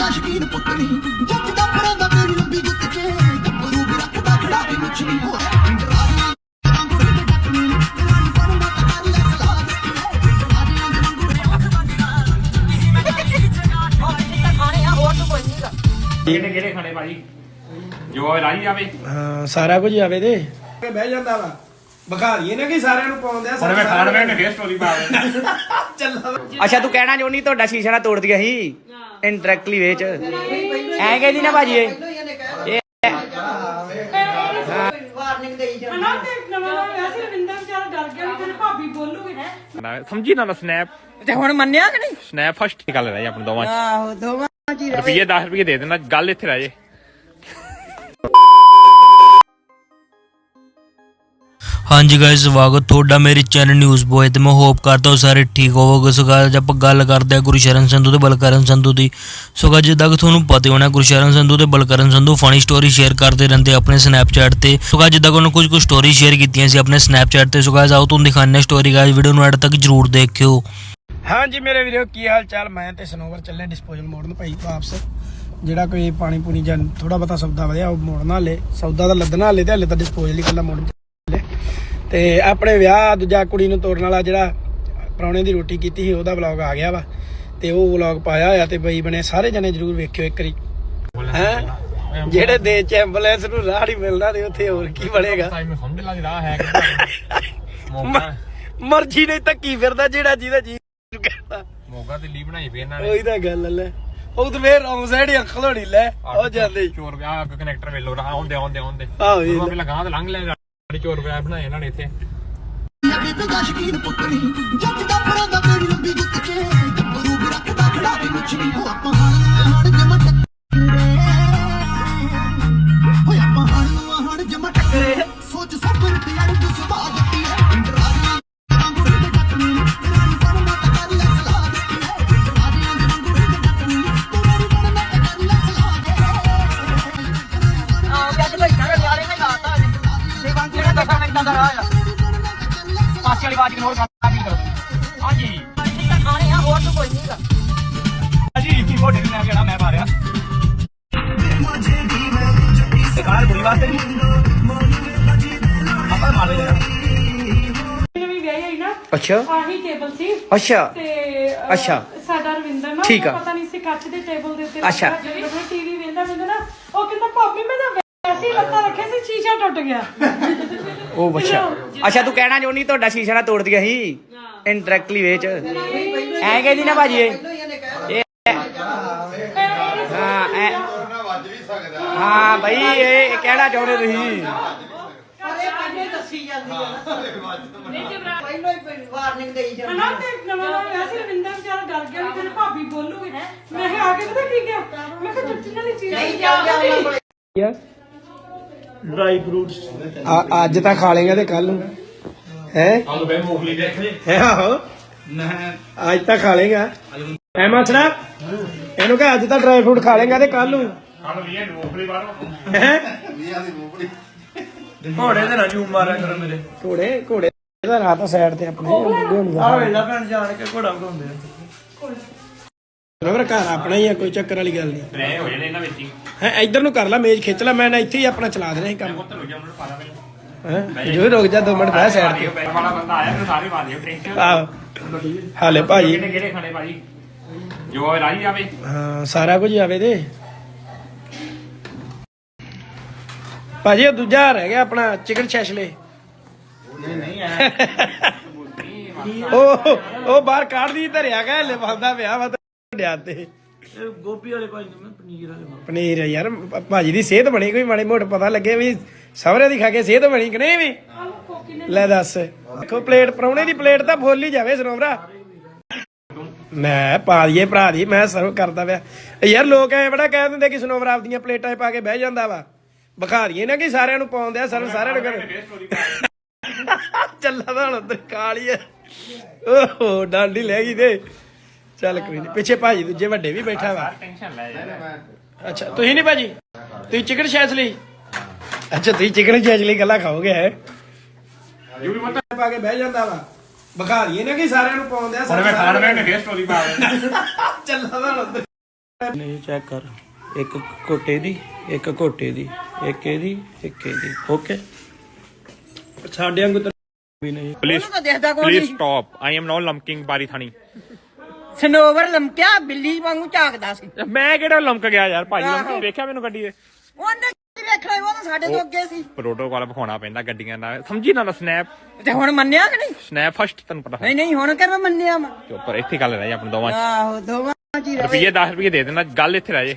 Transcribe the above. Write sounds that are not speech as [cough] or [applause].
ਦਾ ਸ਼ਕੀਨ ਜੱਟ ਦਾ ਪਰਾਂਦਾ ਲੰਬੀ ਗੁੱਤ ਚ ਗੱਭਰੂ ਵੀ ਰੱਖਦਾ ਖੜਾ ਕੇ ਮੁੱਛ ਨਹੀਂ ਹੋਇਆ। ਕਿਹੜੇ ਕਿਹੜੇ ਖਾਣੇ ਭਾਜੀ? ਜੋ ਆਵੇ ਰਾਜੀ ਆਵੇ। ਹਾਂ ਸਾਰਾ ਕੁਝ ਆਵੇ ਤੇ। ਬਹਿ ਜਾਂਦਾ ਵਾ। ਬਖਾ ਦਈਏ ਨਾ ਕਿ ਸਾਰਿਆਂ ਨੂੰ ਪਾਉਂਦੇ ਆ ਹੁਣ ਮੈਂ ਖਾਣ ਮੈਂ ਫੇਰ ਸਟੋਰੀ ਪਾਵੇ ਚੱਲਾ। ਅੱਛਾ ਤੂੰ ਕਹਿਣਾ ਚਾਹੁੰਦੀ ਤੁਹਾਡਾ ਸ਼ੀਸ਼ਾ ਨਾ ਤੋੜ ਦਿਆ ਸੀ ਇਨਡਾਇਰੈਕਟਲੀ ਵੇਚ। ਐ ਕਹਿੰਦੀ ਨਾ ਭਾਜੀ ਇਹ। ਇਹ ਵਾਰਨਿੰਗ ਦੇਈ ਜਾਂਦੀ ਹਨਾ ਤੇ ਨਵਾਂ ਨਵਾਂ ਵਿਆਹ ਸੀ ਰਵਿੰਦਰ ਵਿਚਾਰਾ ਡਰ ਗਿਆ ਵੀ ਤੇਰੀ ਭਾਬੀ ਬੋਲੂਗੀ ਹੈ। ਸਮਝੀ ਨਾ ਸਨੈਪ ਤੇ ਹੁਣ ਮੰਨਿਆ ਕਿ ਨਹੀਂ? ਸਨੈਪ ਫਸਟ ਗੱਲ ਰਹੀ ਆਪਣੇ ਦੋਵਾਂ ਚ। ਆਹੋ ਦੋਵਾਂ ਚ ਹੀ ਰੁਪਈਏ 10 ਰੁਪਈਏ ਦੇ ਦੇਣਾ ਗੱਲ ਇੱਥੇ ਰਹਿ ਜੇ। ਹਾਂਜੀ ਗਾਇਸ ਸਵਾਗਤ ਤੁਹਾਡਾ ਮੇਰੇ ਚੈਨਲ ਨਿਊਜ਼ ਬੋਏ ਤੇ ਮੈਂ ਹੋਪ ਕਰਦਾ ਹਾਂ ਸਾਰੇ ਠੀਕ ਹੋਵੋਗੇ। ਸੋ guys, ਅੱਜ ਆਪਾਂ ਗੱਲ ਕਰਦੇ ਹਾਂ ਗੁਰਸ਼ਰਨ ਸੰਧੂ ਤੇ ਬਲਕਰਨ ਸੰਧੂ ਦੀ। ਸੋ guys, ਜਿੱਦਾਂ ਕਿ ਤੁਹਾਨੂੰ ਪਤਾ ਹੀ ਹੋਣਾ ਗੁਰਸ਼ਰਨ ਸੰਧੂ ਤੇ Balkaran Sandhu funny story share ਕਰਦੇ ਰਹਿੰਦੇ ਆਪਣੇ ਸਨੈਪਚੈਟ ਤੇ। ਸੋ guys, ਜਿੱਦਾਂ ਕਿ ਉਹਨਾਂ ਕੁਝ ਕੁ ਸਟੋਰੀ ਸ਼ੇਅਰ ਕੀਤੀਆਂ ਸੀ ਆਪਣੇ ਸਨੈਪਚੈਟ ਤੇ। ਸੋ guys, ਆਓ ਤੁਹਾਨੂੰ ਦਿਖਾਉਂਦੇ ਹਾਂ ਸਟੋਰੀ ਗਾਇਸ ਵੀਡੀਓ ਨੂੰ ਐਡ ਤੱਕ ਜਰੂਰ ਦੇਖਿਓ। ਹਾਂਜੀ ਮੇਰੇ ਵੀਰੋ ਕੀ ਹਾਲ ਚਾਲ? ਮੈਂ ਤੇ ਸਨੋਵਰ ਚੱਲੇ ਡਿਸਪੋਜ਼ਲ ਮੋੜ ਨੂੰ ਭਾਈ ਵਾਪਸ। ਜਿਹੜਾ ਕੋਈ ਪਾਣੀ ਪੂਣੀ ਜਾਂ ਥੋੜਾ ਬਹੁਤਾ ਸੌਦਾ ਵਧਿਆ ਉਹ ਮੋੜਨਾ ਹਲੇ। ਸੌਦਾ ਤਾਂ ਲੱਦਣਾ ਹਲੇ ਤੇ ਹਲੇ ਤਾਂ ਡਿਸਪੋਜ਼ਲ ਹੀ ਕੱਲਾ ਮੋੜਨ ਚੱਲੇ ਤੇ ਆਪਣੇ ਵਿਆਹ ਦੂਜਾ ਕੁੜੀ ਨੂੰ ਤੋਰਨ ਵਾਲਾ ਜਿਹੜਾ ਪ੍ਰਾਹੁਣੇ ਦੀ ਰੋਟੀ ਕੀਤੀ ਸੀ ਉਹਦਾ ਵਲੌਗ ਆ ਗਿਆ ਵਾ। ਤੇ ਉਹ ਵਲੌਗ ਪਾਇਆ ਹੋਇਆ ਤੇ ਬਈ ਬਣੇ ਸਾਰੇ ਜਣੇ ਜਰੂਰ ਵੇਖਿਓ ਇੱਕ ਵਾਰੀ। ਹੈ? ਜਿਹੜੇ ਦੇਸ਼ ਚ ਐਂਬੂਲੈਂਸ ਨੂੰ ਰਾਹ ਨਹੀਂ ਮਿਲਦਾ ਤੇ ਉੱਥੇ ਹੋਰ ਕੀ ਬਣੇਗਾ? ਟਾਈਮ ਸਮਝ ਲਾ ਰਾਹ ਹੈ [laughs] ਮੋਗਾ। ਮਰਜ਼ੀ ਨਹੀਂ ਧੱਕੀ ਫਿਰਦਾ ਜਿਹੜਾ ਜਿਹਦਾ ਜੀ ਕਰਦਾ। ਮੋਗਾ ਦਿੱਲੀ ਬਣਾਈ ਪਈ ਇਹਨਾਂ ਨੇ। ਉਹੀ ਤਾਂ ਗੱਲ ਲੈ। ਉਹ ਤੇ ਫੇਰ ਰੌਂਗ ਸਾਈਡ ਅੱਖ ਲੋੜੀ ਲੈ। ਉਹ ਜਾਂਦੇ। ਚੋਰ ਵਿਆਹ ਕਨੈਕਟਰ ਵੇਲੋ ਰਾਹ ਆਉਂਦੇ ਆਉਂਦੇ ਆਉਂਦੇ। ਆਹੋ ਇਹ ਉਹ ਪਹਿਲਾਂ ਗਾਂ ਤੇ ਲੰਘ ਲੈ ਗਾੜੀ ਚੋਰ ਵਿਆਹ ਬਣਾਏ ਇਹਨਾਂ ਨੇ ਇੱਥੇ। ਬੇਬੇ ਦਾ ਸ਼ਕੀਨ ਪੁੱਤਣੀ ਜੱਟ ਦਾ ਪਰਾਂਦਾ ਤੇਰੀ ਲੰਬੀ ਗੁੱਤ ਚ ਗੱਭਰੂ ਵੀ ਰੱਖਦਾ ਖੜਾ ਕੇ ਮੁੱਛ ਨਹੀਂ ਹੋਇਆ ਪਹਾੜ ਹਣ ਜਮਾ ਟੱਕਰੇ ਪਾਸੇ ਵਾਲੀ ਬਾਤ ਇਗਨੋਰ ਕਰਨਾ ਵੀ ਕਰੋ। ਹਾਂਜੀ। ਤਾਂ ਖਾਣੇ ਆ ਹੋਰ ਤਾਂ ਕੋਈ ਨਹੀਂਗਾ ਜੀ ਕੀ ਮੋਢੇ ਨੇ ਜਿਹੜਾ ਮੈਂ ਮਾਰਿਆ ਤੇ ਕਾਰ ਬੁਰੀ ਵਾਸਤੇ ਨਹੀਂ ਆਪਾਂ ਮਾਰੇ ਜਰਾ ਵੀ ਵਿਆਹੀ ਆਈ ਨਾ ਅੱਛਾ। ਆਹੀ ਟੇਬਲ ਸੀ। ਅੱਛਾ। ਤੇ ਅਹ, ਅੱਛਾ। ਸਾਡਾ ਰਵਿੰਦਰ ਨਾ। ਪਤਾ ਨਹੀਂ ਸੀ ਕੱਚ ਦੇ ਟੇਬਲ ਦੇ ਉੱਤੇ ਅੱਛਾ। ਜਦੋਂ ਟੀਵੀ ਵੇਂਦਾ ਵੇਂਦਾ ਨਾ ਉਹ ਕਹਿੰਦਾ ਭਾਬੀ ਮੈਂ ਤਾਂ ਵੈਸੇ ਹੀ ਲੱਤਾਂ ਰੱਖਿਆ ਸੀ ਸ਼ੀਸ਼ਾ ਟੁੱਟ ਗਿਆ ਉਹ ਅੱਛਾ ਅੱਛਾ ਤੂੰ ਕਹਿਣਾ ਚਾਹੁੰਦੀ ਤੁਹਾਡਾ ਸ਼ੀਸ਼ਾ ਨਾ ਤੋੜ ਦਿਆ ਸੀ? ਇਨਡਾਇਰੈਕਟਲੀ ਵੇਚ। ਐ ਕਹਿੰਦੀ ਨਾ ਭਾਜੀ ਇਹ। ਇਹ- ਹਾਂ ਐ। ਹਾਂ ਬਈ ਇਹ ਕਹਿਣਾ ਚਾਹੁੰਦੇ ਤੁਸੀਂ। ਪਹਿਲਾਂ ਹੀ ਵਾਰਨਿੰਗ ਦੇਈ ਜਾਂਦੀ ਹਨਾ ਤੇ ਨਵਾਂ ਨਵਾਂ ਵਿਆਹ ਸੀ ਰਵਿੰਦਰ ਵਿਚਾਰਾ ਡਰ ਗਿਆ ਵੀ ਤੇਰੀ ਭਾਬੀ ਬੋਲੂਗੀ। ਮੈਂ ਕਿਹਾ ਆ ਕੇ ਪਤਾ ਕੀ ਗਿਆ ਮੈਂ ਕਿਹਾ ਜੁੱਤੀ ਵਾਲੀ ਚੀਜ਼ ਨਹੀਂ ਚੱਲ ਜਾ ਡਰਾਈ ਫਰੂਟਸ। ਅੱਜ ਤਾਂ ਖਾ ਲੇਗਾ ਤੇ ਕੱਲ ਨੂੰ। ਹੈ? ਆਲੂ ਬੇ ਮੂੰਗਫਲੀ ਦੇਖ ਲੈ ਹੈ ਆਹੋ। ਅੱਜ ਤਾਂ ਖਾ ਲੇਗਾ ਐ ਮਸੜਾ ਇਹਨੂੰ ਕਹ ਅੱਜ ਤਾਂ ਡਰਾਈ ਫਰੂਟ ਖਾ ਲੇਗਾ ਤੇ ਕੱਲ ਨੂੰ। ਆਲੂ ਵੀ ਮੂੰਗਫਲੀ ਬਾਹਰੋਂ ਹੈ? ਘੋੜੇ ਦੇ ਨਾ ਜੂ ਮਾਰਿਆ ਕਰ ਮੇਰੇ। ਘੋੜੇ ਘੋੜੇ ਦਾ ਰਾਤ ਸਾਈਡ ਤੇ ਆਪਣੇ। ਆ ਵੇਲਾ ਭੈਣ ਜਾਣ ਕੇ ਘੋੜਾ ਆ। ਰਵਰ ਘਰ ਆਪਣਾ ਹੀ ਆ ਕੋਈ ਚੱਕਰ ਵਾਲੀ ਗੱਲ ਨਹੀਂ। ਰਹਿ ਹੋ ਜਾਣੇ ਇਹਨਾਂ ਵਿੱਚ ਹੀ। ਹੈ ਇੱਧਰ ਨੂੰ ਕਰ ਲੈ ਮੇਜ਼ ਖਿੱਚ ਲੈ ਮੈਂ ਨਾ ਇੱਥੇ ਹੀ ਆਪਣਾ ਚਲਾ ਦੇਣਾ ਸੀ ਕੰਮ। ਹੋ ਜਾ ਉਹਨਾਂ ਨੂੰ ਪਾਣਾ ਪਹਿਲਾਂ ਹੈ ਜੋ ਰੁਕ ਜਾ ਦੋ ਮਿੰਟ ਬਹਿ ਸਾਈਡ ਤੇ। ਪੈਸੇ ਵਾਲਾ ਬੰਦਾ ਆਇਆ ਫਿਰ ਸਾਰੇ ਪਾ ਦਿਓ ਟ੍ਰੇਨ ਆਹ ਹਾਲੇ ਭਾਜੀ। ਕਿਹੜੇ ਕਿਹੜੇ ਖਾਣੇ ਭਾਜੀ? ਜੋ ਆਵੇ ਰਾਜੀ ਆਵੇ। ਹਾਂ ਸਾਰਾ ਕੁਝ ਆਵੇ ਤੇ। ਭਾਜੀ ਉਹ ਦੂਜਾ ਰਹਿ ਗਿਆ ਆਪਣਾ ਚਿਕਨ ਸ਼ੈਸ਼ਲੇ। ਉਹ ਉਹ ਬਾਹਰ ਕੱਢ ਦੀ ਧਰਿਆ ਗਿਆ ਹਲੇ ਬੰਦਾ ਵਿਆਹ ਵਾ ਡਿਆ ਤੇ। ਗੋਭੀ ਵਾਲੇ ਭਾਜੀ ਨੂੰ ਪਨੀਰ ਵਾਲੇ ਪਨੀਰ ਯਾਰ ਭ- ਭਾਜੀ ਦੀ ਸਿਹਤ ਬਣੀ ਕੋਈ ਮਾੜੀ ਮੋਟ ਪਤਾ ਲੱਗੇ ਵੀ ਸਵਰੇ ਦੀ ਖਾ ਕੇ ਸਿਹਤ ਬਣੀ ਕਿ ਨਹੀਂ ਵੀ? ਲੈ ਦੱਸ। ਦੇਖੋ ਪਲੇਟ ਪਰੌਣੇ ਦੀ ਪਲੇਟ ਤਾਂ ਫੁੱਲ ਹੀ ਜਾਵੇ ਸਨੋਵਰਾ ਮੈਂ ਪਾ ਦਈਏ ਭਰਾ ਦੀ ਮੈਂ ਸਰਵ ਕਰਦਾ ਪਿਆ। ਯਾਰ ਲੋਕ ਐ ਬੜਾ ਕਹਿ ਦਿੰਦੇ ਕਿ ਸਨੋਵਰ ਆਪਦੀਆਂ ਪਲੇਟਾਂ 'ਚ ਪਾ ਕੇ ਬਹਿ ਜਾਂਦਾ ਵਾ। ਵਿਖਾ ਦਈਏ ਨਾ ਕਿ ਸਾਰਿਆਂ ਨੂੰ ਪਾਉਂਦੇ ਆ ਸਰਵ ਸਾਰਿਆਂ ਨੂੰ ਕਰ ਚੱਲਾ ਤਾਂ ਹੁਣ ਉੱਧਰ ਕਾਲੀ ਐ ਓਹੋ ਡਾਂਡੀ ਲੈ ਗਈ ਤੇ। ਚੱਲ ਕੋਈ ਨਹੀਂ ਪਿੱਛੇ ਭਾਜੀ ਦੂਜੇ ਵੱਡੇ ਵੀ ਬੈਠਾ ਵਾ। ਟੈਨਸ਼ਨ ਲੈ ਯਾਰ ਅੱਛਾ ਤੁਸੀਂ ਨਹੀਂ ਭਾਜੀ? ਤੁਸੀਂ ਚਿਕਨ ਸ਼ੈਸ ਲਈ? ਅੱਛਾ ਤੁਸੀਂ ਚਿਕਨ ਸ਼ੈਸ ਲਈ ਗੱਲਾਂ ਖਾਓਗੇ ਹੈ? ਯੂ ਵੀ ਮਤ ਪਾ ਕੇ ਬਹਿ ਜਾਂਦਾ ਵਾ। ਵਿਖਾ ਦਈਏ ਨਾ ਕਿ ਸਾਰਿਆਂ ਨੂੰ ਪਾਉਂਦੇ ਆ ਹੁਣ ਮੈਂ ਖਾਣ ਮੈਂ ਫੇਰ ਸਟੋਰੀ ਪਾਵੇ ਚੱਲਾ ਤਾਂ ਹੁਣ ਉੱਧਰ। ਨਹੀਂ ਚੈੱਕ ਕਰ। ਇੱਕ ਕੋਟੇ ਦੀ ਇੱਕ ਕੋਟੇ ਦੀ ਇੱਕ ਇਹਦੀ ਇੱਕ ਇਹਦੀ। ਓਕੇ ਸਾਡੇ ਵਾਂਗੂ ਤਾਂ ਵੀ ਨਹੀਂ ਪਲੀਜ਼ ਤਾਂ ਦੇਖਦਾ ਕੋਈ please stop I am not looking ਬਾਰੀ ਥਾਣੀ ਸਨੋਵਰ ਲਮਕਿਆ ਬਿੱਲੀ ਵਾਂਗੂ ਝਾਕਦਾ ਸੀ। ਮੈਂ ਕਿਹੜਾ ਲੰਕ ਗਿਆ ਯਾਰ ਭਾਈ ਲੰਕ ਵੇਖਿਆ ਮੈਨੂੰ ਗੱਡੀ ਦੇ? ਉਹਨੇ ਕੀ ਵੇਖਣਾ ਸੀ, ਉਹ ਤਾਂ ਸਾਡੇ ਤੋਂ ਅੱਗੇ ਸੀ। ਪ੍ਰੋਟੋਕਾਲ ਵਿਖਾਉਣਾ ਪੈਂਦਾ ਗੱਡੀਆਂ ਦਾ। ਸਮਝੀ ਨਾ ਸਨੈਪ ਤੇ ਹੁਣ ਮੰਨਿਆ ਕਿ ਨਹੀਂ? ਸਨੈਪ ਫਸਟ ਤੈਨੂੰ ਪਤਾ। ਨਹੀਂ ਨਹੀਂ ਹੁਣ ਕਿਵੇਂ ਮੰਨਿਆ ਮੈਂ? ਉੱਪਰ ਇੱਥੇ ਗੱਲ ਰਹਿ ਆਪਣੇ ਦੋਵਾਂ ਚ। ਆਹੋ ਦੋਵਾਂ ਰਵੇ ਰੁਪਈਏ 10 ਰੁਪਈਏ ਦੇ ਦੇਣਾ ਗੱਲ ਇੱਥੇ ਰਹਿ ਜੇ।